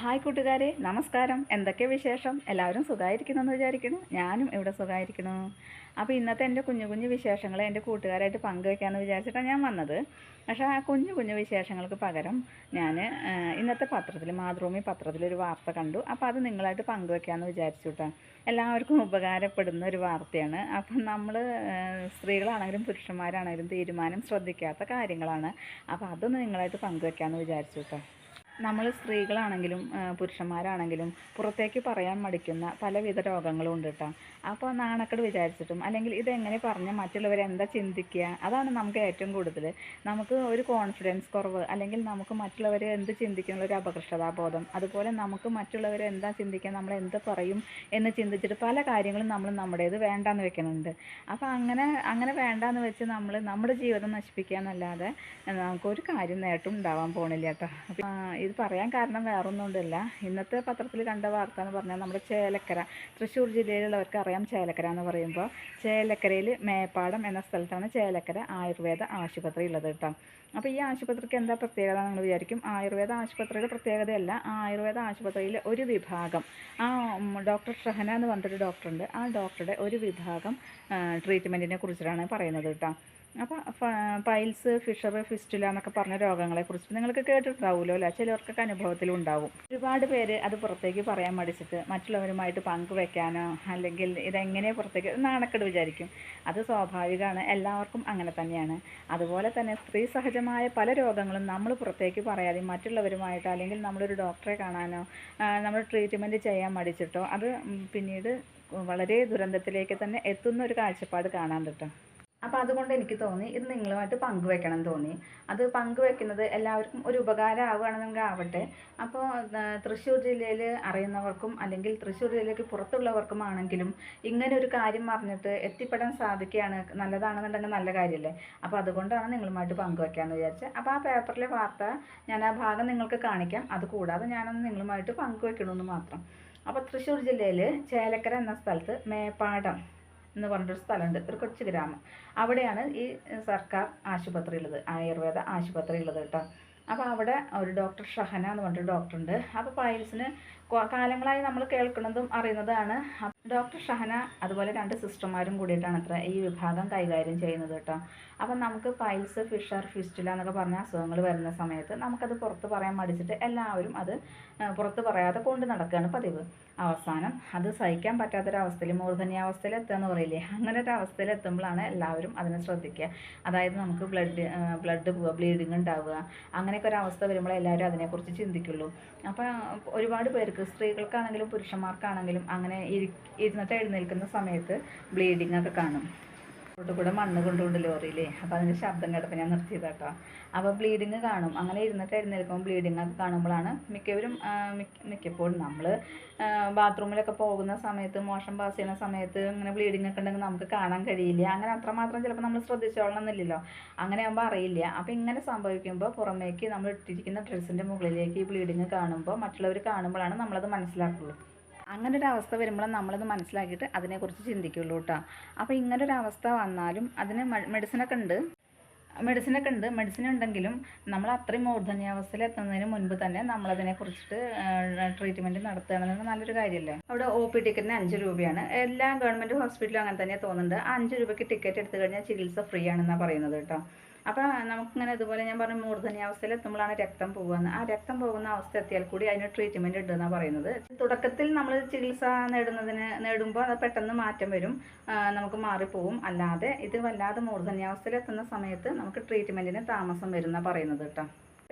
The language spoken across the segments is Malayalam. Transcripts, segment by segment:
ഹായ് കൂട്ടുകാരെ നമസ്കാരം. എന്തൊക്കെ വിശേഷം? എല്ലാവരും സുഖമായിരിക്കുന്നു എന്ന് വിചാരിക്കുന്നു. ഞാനും ഇവിടെ സുഖമായിരിക്കുന്നു അപ്പോൾ ഇന്നത്തെ എന്റെ കുഞ്ഞു കുഞ്ഞു വിശേഷങ്ങൾ എന്റെ കൂട്ടുകാരായിട്ട് പങ്കുവയ്ക്കാമെന്ന് വിചാരിച്ചിട്ടാണ് ഞാൻ വന്നത്. പക്ഷേ ആ കുഞ്ഞു കുഞ്ഞു വിശേഷങ്ങൾക്ക് പകരം ഞാൻ ഇന്നത്തെ പത്രത്തിൽ മാതൃഭൂമി പത്രത്തിലൊരു വാർത്ത കണ്ടു. അപ്പോൾ അത് നിങ്ങളായിട്ട് പങ്കുവയ്ക്കാമെന്ന് വിചാരിച്ചു കേട്ടോ. എല്ലാവർക്കും ഉപകാരപ്പെടുന്ന ഒരു വാർത്തയാണ്. അപ്പം നമ്മൾ സ്ത്രീകളാണെങ്കിലും പുരുഷന്മാരാണെങ്കിലും തീരുമാനം ശ്രദ്ധിക്കാത്ത കാര്യങ്ങളാണ്. അപ്പോൾ അതൊന്ന് നിങ്ങളായിട്ട് പങ്കുവയ്ക്കാമെന്ന് വിചാരിച്ചു കേട്ടോ. നമ്മൾ സ്ത്രീകളാണെങ്കിലും പുരുഷന്മാരാണെങ്കിലും പുറത്തേക്ക് പറയാൻ മടിക്കുന്ന പലവിധ രോഗങ്ങളും ഉണ്ട് കേട്ടോ അപ്പോൾ നാണക്കേട് വിചാരിച്ചിട്ടും അല്ലെങ്കിൽ ഇതെങ്ങനെ പറഞ്ഞാൽ മറ്റുള്ളവർ എന്താ ചിന്തിക്കുക? അതാണ് നമുക്ക് ഏറ്റവും കൂടുതൽ. നമുക്ക് ഒരു കോൺഫിഡൻസ് കുറവ് അല്ലെങ്കിൽ നമുക്ക് മറ്റുള്ളവർ എന്ത് ചിന്തിക്കുന്ന ഒരു അപകർഷതാബോധം അതുപോലെ നമുക്ക് മറ്റുള്ളവർ എന്താ ചിന്തിക്കുക നമ്മൾ എന്ത് പറയും എന്ന് ചിന്തിച്ചിട്ട് പല കാര്യങ്ങളും നമ്മൾ നമ്മുടേത് വേണ്ടാന്ന് വെക്കുന്നുണ്ട്. അപ്പോൾ അങ്ങനെ അങ്ങനെ വേണ്ടാന്ന് വെച്ച് നമ്മൾ നമ്മുടെ ജീവിതം നശിപ്പിക്കുക എന്നല്ലാതെ നമുക്കൊരു കാര്യം നേട്ടം ഉണ്ടാവാൻ പോണില്ല കേട്ടോ ഇത് പറയാൻ കാരണം വേറൊന്നുകൊണ്ടല്ല. ഇന്നത്തെ പത്രത്തിൽ കണ്ട വാർത്ത എന്ന് പറഞ്ഞാൽ നമ്മുടെ ചേലക്കര തൃശ്ശൂർ ജില്ലയിലുള്ളവർക്ക് അറിയാം ചേലക്കര എന്ന് പറയുമ്പോൾ. ചേലക്കരയിൽ മേപ്പാടം എന്ന സ്ഥലത്താണ് ചേലക്കര ആയുർവേദ ആശുപത്രി ഉള്ളത് കേട്ടോ. അപ്പോൾ ഈ ആശുപത്രിക്ക് എന്താ പ്രത്യേകത എന്ന് നിങ്ങൾ വിചാരിക്കും? ആയുർവേദ ആശുപത്രിയുടെ പ്രത്യേകതയല്ല ആയുർവേദ ആശുപത്രിയിൽ ഒരു വിഭാഗം. ആ ഡോക്ടർ ഷഹന എന്ന് പറഞ്ഞിട്ടൊരു ഡോക്ടറുണ്ട്. ആ ഡോക്ടറുടെ ഒരു വിഭാഗം ട്രീറ്റ്മെന്റിനെ കുറിച്ചിട്ടാണ് പറയുന്നത് കേട്ടോ. അപ്പോൾ പൈൽസ് ഫിഷർ ഫിസ്റ്റുല എന്നൊക്കെ പറഞ്ഞ രോഗങ്ങളെ കുറിച്ച് നിങ്ങൾക്ക് കേട്ടിട്ടുണ്ടാവുമല്ലോ ചിലവർക്കൊക്കെ അനുഭവത്തിൽ ഉണ്ടാവും. ഒരുപാട് പേര് അത് പുറത്തേക്ക് പറയാൻ മടിച്ചിട്ട് മറ്റുള്ളവരുമായിട്ട് പങ്കുവെക്കാനോ അല്ലെങ്കിൽ ഇതെങ്ങനെ പുറത്തേക്ക് നാണക്കേട് വിചാരിക്കും. അത് സ്വാഭാവികമാണ്. എല്ലാവർക്കും അങ്ങനെ തന്നെയാണ്. അതുപോലെ തന്നെ സ്ത്രീ സഹജമായ പല രോഗങ്ങളും നമ്മൾ പുറത്തേക്ക് പറയാതെ മറ്റുള്ളവരുമായിട്ട് അല്ലെങ്കിൽ നമ്മളൊരു ഡോക്ടറെ കാണാനോ നമ്മൾ ട്രീറ്റ്മെന്റ് ചെയ്യാൻ മടിച്ചിട്ടോ അത് പിന്നീട് വളരെ ദുരന്തത്തിലേക്ക് തന്നെ എത്തുന്ന ഒരു കാഴ്ചപ്പാട് കാണാൻ കിട്ടും അപ്പോൾ അതുകൊണ്ട് എനിക്ക് തോന്നി ഇത് നിങ്ങളുമായിട്ട് പങ്കുവെക്കണം എന്ന് തോന്നി. അത് പങ്കുവെക്കുന്നത് എല്ലാവർക്കും ഒരു ഉപകാരം ആവുകയാണെന്നെങ്കിൽ ആവട്ടെ അപ്പോൾ തൃശ്ശൂർ ജില്ലയിൽ അറിയുന്നവർക്കും അല്ലെങ്കിൽ തൃശ്ശൂർ ജില്ലയ്ക്ക് പുറത്തുള്ളവർക്കും ആണെങ്കിലും ഇങ്ങനെ ഒരു കാര്യം പറഞ്ഞിട്ട് എത്തിപ്പെടാൻ സാധിക്കുകയാണ് നല്ലതാണെന്നുണ്ടെങ്കിൽ നല്ല കാര്യമല്ലേ? അപ്പോൾ അതുകൊണ്ടാണ് നിങ്ങളുമായിട്ട് പങ്കുവെക്കാമെന്ന് വിചാരിച്ചത് അപ്പോൾ ആ പേപ്പറിലെ വാർത്ത ഞാൻ ആ ഭാഗം നിങ്ങൾക്ക് കാണിക്കാം. അത് കൂടാതെ ഞാനൊന്ന് നിങ്ങളുമായിട്ട് പങ്കുവെക്കണമെന്ന് മാത്രം. അപ്പോൾ തൃശ്ശൂർ ജില്ലയിൽ ചേലക്കര എന്ന സ്ഥലത്ത് മേപ്പാടം എന്ന് പറഞ്ഞൊരു സ്ഥലമുണ്ട്. ഒരു കൊച്ചു ഗ്രാമം. അവിടെയാണ് ഈ സർക്കാർ ആശുപത്രി ഉള്ളത് ആയുർവേദ ആശുപത്രി ഉള്ളത് കേട്ടോ. അപ്പോൾ അവിടെ ഒരു ഡോക്ടർ ഷഹന എന്ന് പറഞ്ഞൊരു ഡോക്ടറുണ്ട്. അപ്പോൾ പൈൽസിന് കാലങ്ങളായി നമ്മൾ കേൾക്കുന്നതും അറിയുന്നതാണ്. ഡോക്ടർ ഷഹന അതുപോലെ രണ്ട് സിസ്റ്റർമാരും കൂടിയിട്ടാണ് അത്ര ഈ വിഭാഗം കൈകാര്യം ചെയ്യുന്നത് കേട്ടോ. അപ്പം നമുക്ക് പൈൽസ് ഫിഷർ ഫിസ്റ്റുല എന്നൊക്കെ പറഞ്ഞ അസുഖങ്ങൾ വരുന്ന സമയത്ത് നമുക്കത് പുറത്ത് പറയാൻ മടിച്ചിട്ട് എല്ലാവരും അത് പുറത്ത് പറയാതെ കൊണ്ട് നടക്കുകയാണ് പതിവ്. അവസാനം അത് സഹിക്കാൻ പറ്റാത്തൊരവസ്ഥയിൽ മൂർധന്യാവസ്ഥയിൽ എത്തുക എന്ന് പറയില്ലേ? അങ്ങനെ ഒരു അവസ്ഥയിൽ എത്തുമ്പോഴാണ് എല്ലാവരും അതിനെ ശ്രദ്ധിക്കുക. അതായത് നമുക്ക് ബ്ലഡ് ബ്ലഡ് പോവുക ബ്ലീഡിങ് ഉണ്ടാവുക. അങ്ങനെയൊക്കെ ഒരു അവസ്ഥ വരുമ്പോൾ എല്ലാവരും അതിനെക്കുറിച്ച് ചിന്തിക്കുള്ളൂ. അപ്പോൾ ഒരുപാട് പേർക്ക് സ്ത്രീകൾക്കാണെങ്കിലും പുരുഷന്മാർക്കാണെങ്കിലും അങ്ങനെ ഇരി ഇരുന്നിട്ട് എഴുന്നേൽക്കുന്ന സമയത്ത് ബ്ലീഡിങ് ഒക്കെ കാണും. റോഡിൽ കൂടെ മണ്ണ് കൊണ്ടുകൊണ്ട് ലോറിയിലേ. അപ്പോൾ അതിന്റെ ശബ്ദം കേട്ടപ്പോൾ ഞാൻ നിർത്തിയത് കേട്ടോ അപ്പോൾ ബ്ലീഡിങ് കാണും. അങ്ങനെ ഇരുന്നിട്ട് എഴുന്നേൽക്കുമ്പോൾ ബ്ലീഡിങ് ഒക്കെ കാണുമ്പോഴാണ് മിക്കവരും മിക്കപ്പോഴും നമ്മൾ ബാത്റൂമിലൊക്കെ പോകുന്ന സമയത്ത് മോശം പാസ് ചെയ്യുന്ന സമയത്ത് ഇങ്ങനെ ബ്ലീഡിങ് ഒക്കെ ഉണ്ടെങ്കിൽ നമുക്ക് കാണാൻ കഴിയില്ല. അങ്ങനെ അത്രമാത്രം ചിലപ്പോൾ നമ്മൾ ശ്രദ്ധിച്ചോളണം എന്നില്ലല്ലോ. അങ്ങനെ ആകുമ്പോൾ അറിയില്ല. അപ്പോൾ ഇങ്ങനെ സംഭവിക്കുമ്പോൾ പുറമേക്ക് നമ്മൾ ഇട്ടിരിക്കുന്ന ഡ്രസ്സിന്റെ മുകളിലേക്ക് ഈ ബ്ലീഡിങ് കാണുമ്പോൾ മറ്റുള്ളവർ കാണുമ്പോഴാണ് നമ്മളത് മനസ്സിലാക്കുള്ളൂ. അങ്ങനെ ഒരു അവസ്ഥ വരുമ്പോൾ നമ്മളത് മനസ്സിലാക്കിയിട്ട് അതിനെക്കുറിച്ച് ചിന്തിക്കുള്ളൂ കേട്ടോ. അപ്പോൾ ഇങ്ങനെ ഒരു അവസ്ഥ വന്നാലും അതിന് മെഡിസിനൊക്കെ ഉണ്ട്. മെഡിസിനൊക്കെ ഉണ്ട്. മെഡിസിൻ ഉണ്ടെങ്കിലും നമ്മൾ അത്രയും മൂർധന്യാവസ്ഥയിൽ എത്തുന്നതിന് മുൻപ് തന്നെ നമ്മളതിനെ കുറിച്ചിട്ട് ട്രീറ്റ്മെന്റ് നടത്തുകയാണെന്ന് നല്ലൊരു കാര്യമല്ലേ അവിടെ ഒ പി ടിക്കറ്റിന് അഞ്ച് രൂപയാണ്. എല്ലാ ഗവൺമെന്റ് ഹോസ്പിറ്റലും അങ്ങനെ തന്നെ തോന്നുന്നുണ്ട്. അഞ്ച് രൂപയ്ക്ക് ടിക്കറ്റ് എടുത്തു കഴിഞ്ഞാൽ ചികിത്സ ഫ്രീ ആണെന്നാണ് പറയുന്നത് കേട്ടോ. അപ്പോൾ നമുക്കിങ്ങനെ ഇതുപോലെ ഞാൻ പറഞ്ഞ മൂർധന്യാവസ്ഥയിൽ എത്തുമ്പോഴാണ് രക്തം പോകുന്നത്. ആ രക്തം പോകുന്ന അവസ്ഥ എത്തിയാൽ കൂടി അതിന് ട്രീറ്റ്മെന്റ് ഉണ്ടെന്നാണ് പറയുന്നത്. തുടക്കത്തിൽ നമ്മൾ ചികിത്സ നേടുന്നതിന് നേടുമ്പോൾ അത് പെട്ടെന്ന് മാറ്റം വരും നമുക്ക് മാറിപ്പോവും. അല്ലാതെ ഇത് വല്ലാതെ മൂർധന്യാവസ്ഥയിൽ എത്തുന്ന സമയത്ത് നമുക്ക് ട്രീറ്റ്മെന്റിന് താമസം വരുന്ന പറയുന്നത് കേട്ടോ.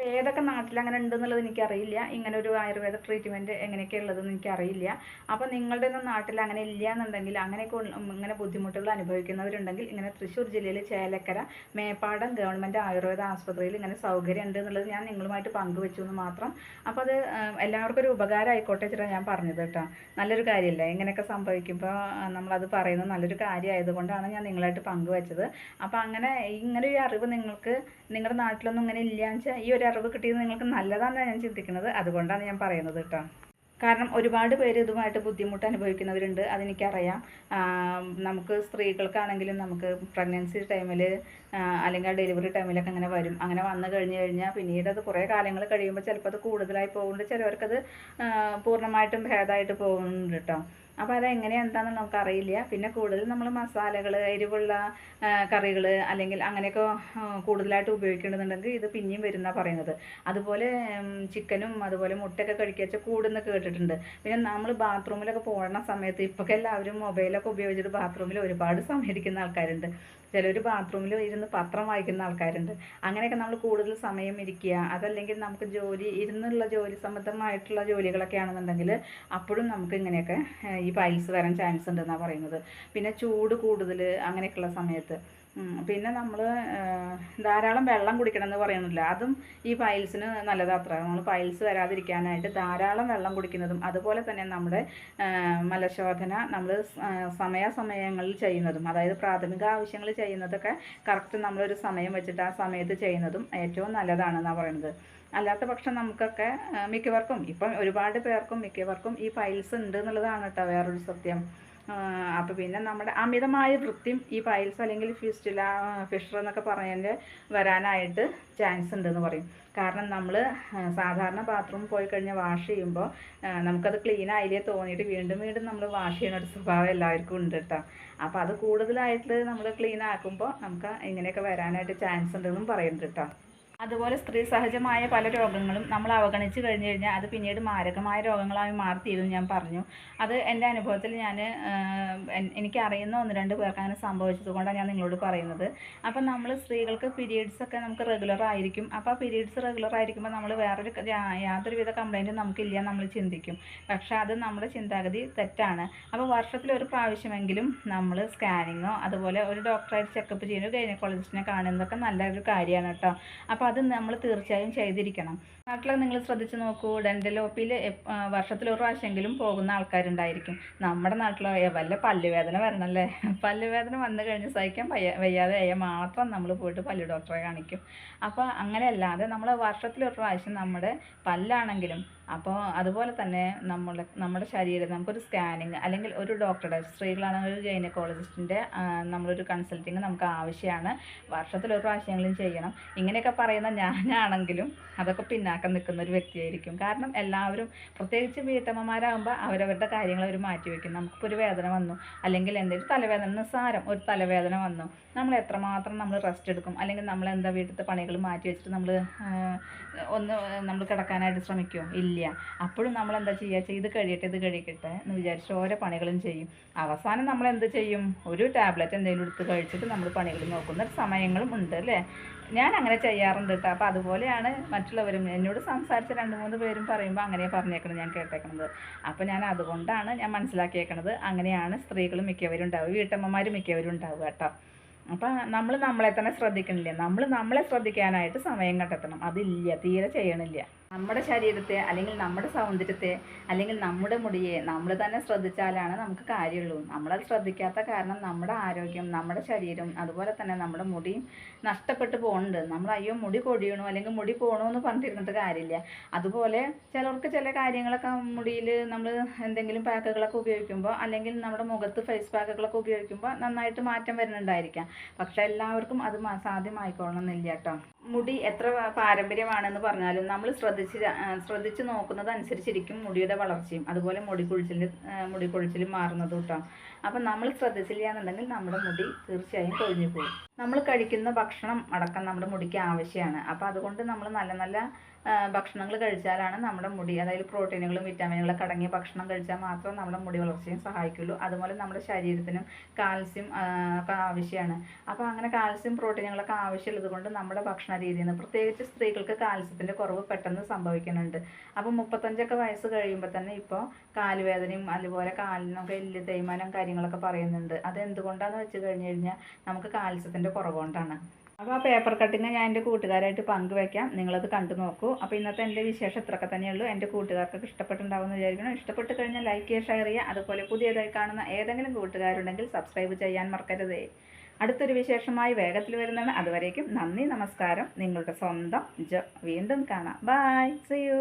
ഏതൊക്കെ നാട്ടിൽ അങ്ങനെ ഉണ്ടെന്നുള്ളത് എനിക്കറിയില്ല. ഇങ്ങനെ ഒരു ആയുർവേദ ട്രീറ്റ്മെന്റ് എങ്ങനെയൊക്കെ ഉള്ളതെന്ന് എനിക്കറിയില്ല. അപ്പോൾ നിങ്ങളുടെ ഒന്നും നാട്ടിൽ അങ്ങനെ ഇല്ല എന്നുണ്ടെങ്കിൽ അങ്ങനെയൊക്കെ ഇങ്ങനെ ബുദ്ധിമുട്ടുകൾ അനുഭവിക്കുന്നവരുണ്ടെങ്കിൽ ഇങ്ങനെ തൃശ്ശൂർ ജില്ലയിൽ ചേലക്കര മേപ്പാടം ഗവൺമെന്റ് ആയുർവേദ ആസ്പത്രിയിൽ ഇങ്ങനെ സൗകര്യം ഉണ്ട് എന്നുള്ളത് ഞാൻ നിങ്ങളുമായിട്ട് പങ്കുവെച്ചു എന്ന് മാത്രം. അപ്പോൾ അത് എല്ലാവർക്കും ഒരു ഉപകാരം ആയിക്കോട്ടെ ചേട്ടാ ഞാൻ പറഞ്ഞത് കേട്ടോ. നല്ലൊരു കാര്യമല്ലേ? ഇങ്ങനെയൊക്കെ സംഭവിക്കുമ്പോൾ നമ്മളത് പറയുന്നത് നല്ലൊരു കാര്യമായതുകൊണ്ടാണ് ഞാൻ നിങ്ങളായിട്ട് പങ്കുവെച്ചത്. അപ്പോൾ അങ്ങനെ ഇങ്ങനെ ഒരു അറിവ് നിങ്ങൾക്ക് നിങ്ങളുടെ നാട്ടിലൊന്നും ഇങ്ങനെ ഇല്ല എന്ന് വെച്ചാൽ ഈ ഒരു അറിവ് കിട്ടിയത് നിങ്ങൾക്ക് നല്ലതാണെന്നാണ് ഞാൻ ചിന്തിക്കുന്നത്. അതുകൊണ്ടാണ് ഞാൻ പറയുന്നത് കേട്ടോ. കാരണം ഒരുപാട് പേര് ഇതുമായിട്ട് ബുദ്ധിമുട്ട് അനുഭവിക്കുന്നവരുണ്ട്. അതെനിക്കറിയാം. നമുക്ക് സ്ത്രീകൾക്കാണെങ്കിലും നമുക്ക് പ്രഗ്നൻസി ടൈമിൽ അല്ലെങ്കിൽ ഡെലിവറി ടൈമിലൊക്കെ അങ്ങനെ വരും. അങ്ങനെ വന്നു കഴിഞ്ഞ് കഴിഞ്ഞാൽ പിന്നീട് അത് കുറേ കാലങ്ങൾ കഴിയുമ്പോൾ ചിലപ്പോൾ അത് കൂടുതലായി പോകുന്നുണ്ട്. ചിലവർക്കത് പൂർണമായിട്ടും ഭേദമായിട്ട് പോകുന്നുണ്ട് കേട്ടോ. അപ്പോൾ അത് എങ്ങനെയാണ് എന്താണെന്ന് നമുക്കറിയില്ല. പിന്നെ കൂടുതൽ നമ്മൾ മസാലകൾ എരിവുള്ള കറികൾ അല്ലെങ്കിൽ അങ്ങനെയൊക്കെ കൂടുതലായിട്ട് ഉപയോഗിക്കേണ്ടതുണ്ടെങ്കിൽ ഇത് പിന്നെയും വരുന്ന പറയുന്നത്. അതുപോലെ ചിക്കനും അതുപോലെ മുട്ടയൊക്കെ കഴിക്കുക കൂടുന്ന കേട്ടിട്ടുണ്ട്. പിന്നെ നമ്മൾ ബാത്റൂമിലൊക്കെ പോകുന്ന സമയത്ത് ഇപ്പോഴൊക്കെ എല്ലാവരും മൊബൈലൊക്കെ ഉപയോഗിച്ചിട്ട് ബാത്റൂമിൽ ഒരുപാട് സമയം ഇരിക്കുന്ന ആൾക്കാരുണ്ട്. ചിലർ ബാത്റൂമിൽ ഇരുന്ന് പത്രം വായിക്കുന്ന ആൾക്കാരുണ്ട്. അങ്ങനെയൊക്കെ നമ്മൾ കൂടുതൽ സമയം ഇരിക്കുക. അതല്ലെങ്കിൽ നമുക്ക് ജോലി ഇരുന്നുള്ള ജോലി സംബന്ധമായിട്ടുള്ള ജോലികളൊക്കെ ആണെന്നുണ്ടെങ്കിൽ അപ്പോഴും നമുക്ക് ഇങ്ങനെയൊക്കെ ഈ പൈൽസ് വരാൻ ചാൻസ് ഉണ്ടെന്നാണ് പറയുന്നത്. പിന്നെ ചൂട് കൂടുതൽ അങ്ങനെയൊക്കെയുള്ള സമയത്ത്. പിന്നെ നമ്മൾ ധാരാളം വെള്ളം കുടിക്കണം എന്ന് പറയുന്നില്ല. അതും ഈ പൈൽസിന് നല്ലതാത്ര നമ്മൾ പൈൽസ് വരാതിരിക്കാനായിട്ട് ധാരാളം വെള്ളം കുടിക്കുന്നതും അതുപോലെ തന്നെ നമ്മുടെ മലശോധന നമ്മൾ സമയാസമയങ്ങളിൽ ചെയ്യുന്നതും അതായത് പ്രാഥമിക ആവശ്യങ്ങൾ ചെയ്യുന്നതൊക്കെ കറക്റ്റ് നമ്മളൊരു സമയം വെച്ചിട്ട് ആ സമയത്ത് ചെയ്യുന്നതും ഏറ്റവും നല്ലതാണെന്നാണ് പറയുന്നത്. അല്ലാത്ത പക്ഷം നമുക്കൊക്കെ മിക്കവർക്കും ഇപ്പം ഒരുപാട് പേർക്കും മിക്കവർക്കും ഈ പൈൽസ് ഉണ്ട് എന്നുള്ളതാണ് കേട്ടോ വേറൊരു സത്യം. അപ്പോൾ പിന്നെ നമ്മുടെ അമിതമായ വൃത്തിയും ഈ പൈൽസ് അല്ലെങ്കിൽ ഫിസ്റ്റില ഫിഷർ എന്നൊക്കെ പറഞ്ഞതിന്റെ വരാനായിട്ട് ചാൻസ് ഉണ്ടെന്ന് പറയും. കാരണം നമ്മൾ സാധാരണ ബാത്റൂം പോയി കഴിഞ്ഞാൽ വാഷ് ചെയ്യുമ്പോൾ നമുക്കത് ക്ലീൻ ആയില്ലേ തോന്നിയിട്ട് വീണ്ടും വീണ്ടും നമ്മൾ വാഷ് ചെയ്യുന്ന ഒരു സ്വഭാവം എല്ലാവർക്കും ഉണ്ട് കേട്ടോ അപ്പോൾ അത് കൂടുതലായിട്ട് നമ്മൾ ക്ലീൻ ആക്കുമ്പോൾ നമുക്ക് ഇങ്ങനെയൊക്കെ വരാനായിട്ട് ചാൻസ് ഉണ്ടെന്നും പറയുന്നുണ്ട് കേട്ടോ അതുപോലെ സ്ത്രീ സഹജമായ പല രോഗങ്ങളും നമ്മൾ അവഗണിച്ച് കഴിഞ്ഞ് കഴിഞ്ഞാൽ അത് പിന്നീട് മാരകമായ രോഗങ്ങളായി മാറിത്തീരും ഞാൻ പറഞ്ഞു. അത് എന്റെ അനുഭവത്തിൽ ഞാൻ എനിക്ക് അറിയുന്ന ഒന്ന് രണ്ട് പേർക്ക് അങ്ങനെ സംഭവിച്ചത് കൊണ്ടാണ് ഞാൻ നിങ്ങളോട് പറയുന്നത്. അപ്പം നമ്മൾ സ്ത്രീകൾക്ക് പീരീഡ്സ് ഒക്കെ നമുക്ക് റെഗുലർ ആയിരിക്കും. അപ്പോൾ പീരീഡ്സ് റെഗുലർ ആയിരിക്കുമ്പോൾ നമ്മൾ വേറൊരു യാതൊരുവിധ കംപ്ലൈന്റും നമുക്കില്ല നമ്മൾ ചിന്തിക്കും. പക്ഷേ അത് നമ്മുടെ ചിന്താഗതി തെറ്റാണ്. അപ്പോൾ വർഷത്തിൽ ഒരു പ്രാവശ്യമെങ്കിലും നമ്മൾ സ്കാനിങ്ങോ അതുപോലെ ഒരു ഡോക്ടറായിട്ട് ചെക്കപ്പ് ചെയ്യുന്നു ഗൈനക്കോളജിസ്റ്റിനെ കാണുന്നതൊക്കെ നല്ലൊരു കാര്യമാണ് കേട്ടോ. അപ്പോൾ അത് നമ്മൾ തീർച്ചയായും ചെയ്തിരിക്കണം. നാട്ടിലൊക്കെ നിങ്ങൾ ശ്രദ്ധിച്ച് നോക്കൂ ഡെന്റൽ ഒപ്പിയിൽ വർഷത്തിൽ ഒരു പ്രാവശ്യമെങ്കിലും പോകുന്ന ആൾക്കാരുണ്ടായിരിക്കും. നമ്മുടെ നാട്ടിലോ വല്ല പല്ലുവേദന വരണല്ലേ? പല്ലുവേദന വന്നു കഴിഞ്ഞ് സഹിക്കാൻ വയ്യ വയ്യാതെ വയ്യ മാത്രം നമ്മൾ പോയിട്ട് പല്ലു ഡോക്ടറെ കാണിക്കും. അപ്പോൾ അങ്ങനെയല്ലാതെ നമ്മൾ വർഷത്തിൽ ഒരു പ്രാവശ്യം നമ്മുടെ പല്ലാണെങ്കിലും അപ്പോൾ അതുപോലെ തന്നെ നമ്മുടെ നമ്മുടെ ശരീരം നമുക്കൊരു സ്കാനിങ് അല്ലെങ്കിൽ ഒരു ഡോക്ടറുടെ സ്ത്രീകളാണെങ്കിൽ ഒരു ഗൈനക്കോളജിസ്റ്റിന്റെ നമ്മളൊരു കൺസൾട്ടിങ് നമുക്ക് ആവശ്യമാണ് വർഷത്തിൽ ഒരു പ്രാവശ്യമെങ്കിലും ചെയ്യണം. ഇങ്ങനെയൊക്കെ പറയുന്ന ഞാനാണെങ്കിലും അതൊക്കെ പിന്നാക്കം നിൽക്കുന്ന ഒരു വ്യക്തിയായിരിക്കും. കാരണം എല്ലാവരും പ്രത്യേകിച്ച് വീട്ടമ്മമാരാകുമ്പോൾ അവരവരുടെ കാര്യങ്ങൾ അവർ മാറ്റി വയ്ക്കും നമുക്കിപ്പോൾ ഒരു വേദന വന്നു അല്ലെങ്കിൽ എന്തെങ്കിലും തലവേദന നിസ്സാരം ഒരു തലവേദന വന്നു നമ്മൾ എത്രമാത്രം നമ്മൾ റെസ്റ്റ് എടുക്കും അല്ലെങ്കിൽ നമ്മൾ എന്താ വീട്ടിലത്തെ പണികൾ മാറ്റി വെച്ചിട്ട് നമ്മൾ ഒന്ന് നമ്മൾ കിടക്കാനായിട്ട് ശ്രമിക്കുമോ ഇല്ല. അപ്പോഴും നമ്മൾ എന്താ ചെയ്യുക ചെയ്ത് കഴിയട്ടെ ഇത് കഴിക്കട്ടെ എന്ന് വിചാരിച്ച് ഓരോ പണികളും ചെയ്യും. അവസാനം നമ്മൾ എന്ത് ചെയ്യും? ഒരു ടാബ്ലറ്റ് എന്തെങ്കിലും എടുത്ത് കഴിച്ചിട്ട് നമ്മൾ പണികൾ നോക്കുന്ന സമയങ്ങളും ഉണ്ട് അല്ലേ? ഞാൻ അങ്ങനെ ചെയ്യാറുണ്ട് കേട്ടോ. അപ്പോൾ അതുപോലെയാണ് മറ്റുള്ളവരും. എന്നോട് സംസാരിച്ച രണ്ട് മൂന്ന് പേരും പറയുമ്പോൾ അങ്ങനെ പറഞ്ഞേക്കണം ഞാൻ കേട്ടേക്കണത്. അപ്പോൾ ഞാൻ അതുകൊണ്ടാണ് ഞാൻ മനസ്സിലാക്കിയേക്കണത്. അങ്ങനെയാണ് സ്ത്രീകൾ മിക്കവരും ഉണ്ടാവുക വീട്ടമ്മമാർ മിക്കവരും ഉണ്ടാവുക കേട്ടോ. അപ്പം നമ്മൾ നമ്മളെ തന്നെ ശ്രദ്ധിക്കണില്ല. നമ്മൾ നമ്മളെ ശ്രദ്ധിക്കാനായിട്ട് സമയം കണ്ടെത്തണം. അതില്ല തീരെ ചെയ്യണില്ല. നമ്മുടെ ശരീരത്തെ അല്ലെങ്കിൽ നമ്മുടെ സൗന്ദര്യത്തെ അല്ലെങ്കിൽ നമ്മുടെ മുടിയെ നമ്മൾ തന്നെ ശ്രദ്ധിച്ചാലാണ് നമുക്ക് കാര്യമുള്ളൂ. നമ്മളത് ശ്രദ്ധിക്കാത്ത കാരണം നമ്മുടെ ആരോഗ്യം നമ്മുടെ ശരീരം അതുപോലെ തന്നെ നമ്മുടെ മുടിയും നഷ്ടപ്പെട്ടു പോകുന്നുണ്ട്. നമ്മൾ അയ്യോ മുടി കൊഴിയണു അല്ലെങ്കിൽ മുടി പോകണു എന്ന് പറഞ്ഞിരുന്നിട്ട് കാര്യമില്ല. അതുപോലെ ചിലർക്ക് ചില കാര്യങ്ങളൊക്കെ മുടിയിൽ നമ്മൾ എന്തെങ്കിലും പാക്കുകളൊക്കെ ഉപയോഗിക്കുമ്പോൾ അല്ലെങ്കിൽ നമ്മുടെ മുഖത്ത് ഫേസ് പാക്കുകളൊക്കെ ഉപയോഗിക്കുമ്പോൾ നന്നായിട്ട് മാറ്റം വരുന്നുണ്ടായിരിക്കാം. പക്ഷെ എല്ലാവർക്കും അത് സാധ്യമായിക്കൊള്ളണമെന്നില്ല കേട്ടോ. മുടി എത്ര പാരമ്പര്യമാണെന്ന് പറഞ്ഞാലും നമ്മൾ ശ്രദ്ധിച്ച് ശ്രദ്ധിച്ച് നോക്കുന്നത് അനുസരിച്ചിരിക്കും മുടിയുടെ വളർച്ചയും. അതുപോലെ മുടി കൊഴിച്ചിൽ മുടി കൊഴിച്ചിലും മാറുന്നത് കേട്ടോ. അപ്പം നമ്മൾ ശ്രദ്ധിച്ചില്ല എന്നുണ്ടെങ്കിൽ നമ്മുടെ മുടി തീർച്ചയായും കൊഴിഞ്ഞു പോകും. നമ്മൾ കഴിക്കുന്ന ഭക്ഷണം അടക്കം നമ്മുടെ മുടിക്ക് ആവശ്യമാണ്. അപ്പോൾ അതുകൊണ്ട് നമ്മൾ നല്ല നല്ല ഭക്ഷണങ്ങൾ കഴിച്ചാലാണ് നമ്മുടെ മുടി അതായത് പ്രോട്ടീനുകളും വിറ്റാമിനുകളൊക്കെ അടങ്ങിയ ഭക്ഷണം കഴിച്ചാൽ മാത്രം നമ്മുടെ മുടി വളർച്ചയും സഹായിക്കുള്ളൂ. അതുപോലെ നമ്മുടെ ശരീരത്തിനും കാൽസ്യം ഒക്കെ ആവശ്യമാണ്. അപ്പോൾ അങ്ങനെ കാൽസ്യം പ്രോട്ടീനുകളൊക്കെ ആവശ്യമുള്ളത് കൊണ്ട് നമ്മുടെ ഭക്ഷണ രീതിയിൽ നിന്ന് പ്രത്യേകിച്ച് സ്ത്രീകൾക്ക് കാൽസ്യത്തിന്റെ കുറവ് പെട്ടെന്ന് സംഭവിക്കുന്നുണ്ട്. അപ്പോൾ മുപ്പത്തഞ്ചൊക്കെ വയസ്സ് കഴിയുമ്പോൾ തന്നെ ഇപ്പോൾ കാലുവേദനയും അതുപോലെ കാലിനൊക്കെ എല്ല് തേയ്മാനം കാര്യങ്ങളൊക്കെ പറയുന്നുണ്ട്. അത് എന്തുകൊണ്ടാണെന്ന് വെച്ച് കഴിഞ്ഞ് കഴിഞ്ഞാൽ നമുക്ക് കാൽസ്യത്തിന്റെ കുറവുകൊണ്ടാണ് അപ്പോൾ ആ പേപ്പർ കട്ടിങ് ഞാൻ എന്റെ കൂട്ടുകാരായിട്ട് പങ്കുവയ്ക്കാം നിങ്ങളത് കണ്ടു നോക്കൂ. അപ്പോൾ ഇന്നത്തെ എന്റെ വിശേഷം ഇത്രയൊക്കെ തന്നെയുള്ളൂ. എന്റെ കൂട്ടുകാർക്കൊക്കെ ഇഷ്ടപ്പെട്ടുണ്ടാവുമെന്ന് വിചാരിക്കണം ഇഷ്ടപ്പെട്ട് കഴിഞ്ഞാൽ ലൈക്ക് ചെയ്യുക ഷെയർ ചെയ്യുക. അതുപോലെ പുതിയതായി കാണുന്ന ഏതെങ്കിലും കൂട്ടുകാരുണ്ടെങ്കിൽ സബ്സ്ക്രൈബ് ചെയ്യാൻ മറക്കരുതേ. അടുത്തൊരു വിശേഷമായി വേഗത്തിൽ വരുന്നതാണ് അതുവരേക്കും നന്ദി നമസ്കാരം. നിങ്ങളുടെ സ്വന്തം ജ വീണ്ടും കാണാം. By C U